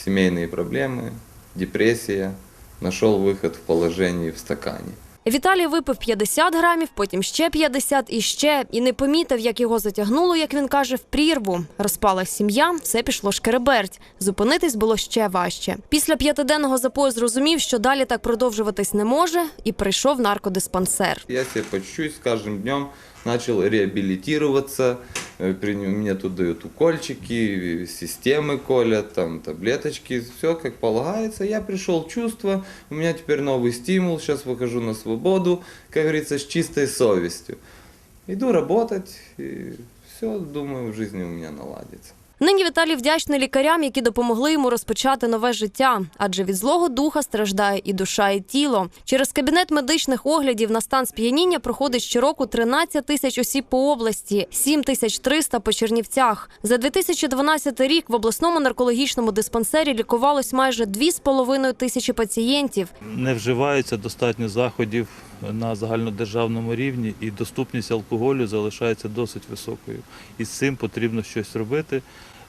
семейные проблемы, депрессия. Нашел выход в положении в стакане. Віталій випив 50 грамів, потім ще 50 і ще, і не помітив, як його затягнуло, як він каже, в прірву. Розпалась сім'я, все пішло шкереберть. Зупинитись було ще важче. Після п'ятиденного запою зрозумів, що далі так продовжуватись не може, і прийшов в наркодиспансер. Я себя по чуть-чуть с каждым днем начал реабилитироваться. Э, при- Мне тут дают укольчики, системы колят, там таблеточки, все как полагается. Я пришел в чувство, у меня теперь новый стимул, сейчас выхожу на свободу, как говорится, с чистой совестью. Иду работать, и все, думаю, в жизни у меня наладится. Нині Віталій вдячний лікарям, які допомогли йому розпочати нове життя, адже від злого духа страждає і душа, і тіло. Через кабінет медичних оглядів на стан сп'яніння проходить щороку 13 тисяч осіб по області, 7 тисяч 300 по Чернівцях. За 2012 рік в обласному наркологічному диспансері лікувалось майже 2,5 тисячі пацієнтів. не вживається достатньо заходів на загальнодержавному рівні, і доступність алкоголю залишається досить високою. І з цим потрібно щось робити.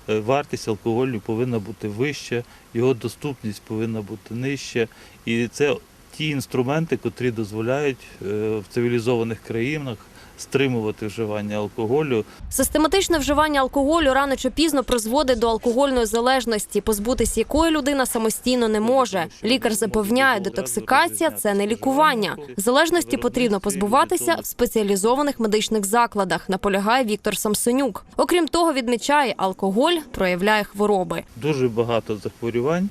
Е, Вартість алкоголю повинна бути вища, його доступність повинна бути нижча. І це ті інструменти, котрі дозволяють е, в цивілізованих країнах стримувати вживання алкоголю Систематичне вживання алкоголю рано чи пізно призводить до алкогольної залежності, позбутись якої людина самостійно не може. Лікар запевняє, детоксикація це не лікування. Залежності потрібно позбуватися в спеціалізованих медичних закладах. Наполягає Віктор Самсонюк. Окрім того, відмічає, алкоголь проявляє хвороби. дуже багато захворювань,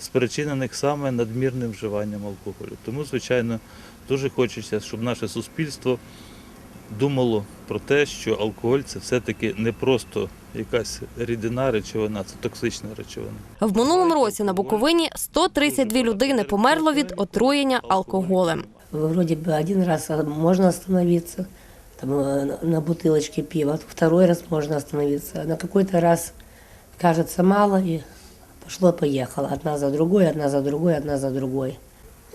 спричинених саме надмірним вживанням алкоголю. Тому, звичайно, дуже хочеться, щоб наше суспільство думало про те, що алкоголь це все-таки не просто якась рідина речовина, це токсична речовина. В минулому році на Буковині 132 людини померло від отруєння алкоголем. Вроде бы один раз можно остановиться там, э, на- на бутылочке пива, второй раз можно остановиться. На какой-то раз кажется мало и пошло-поехало. Одна за другой, одна за другой, одна за другой.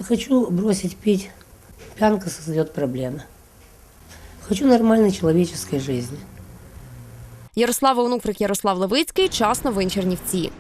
Хочу бросить пить. Пьянка создает проблемы. Хочу нормальной человеческой жизни. Ярослава Онуфрик, Ярослав Левицький. Час новин Чернівці.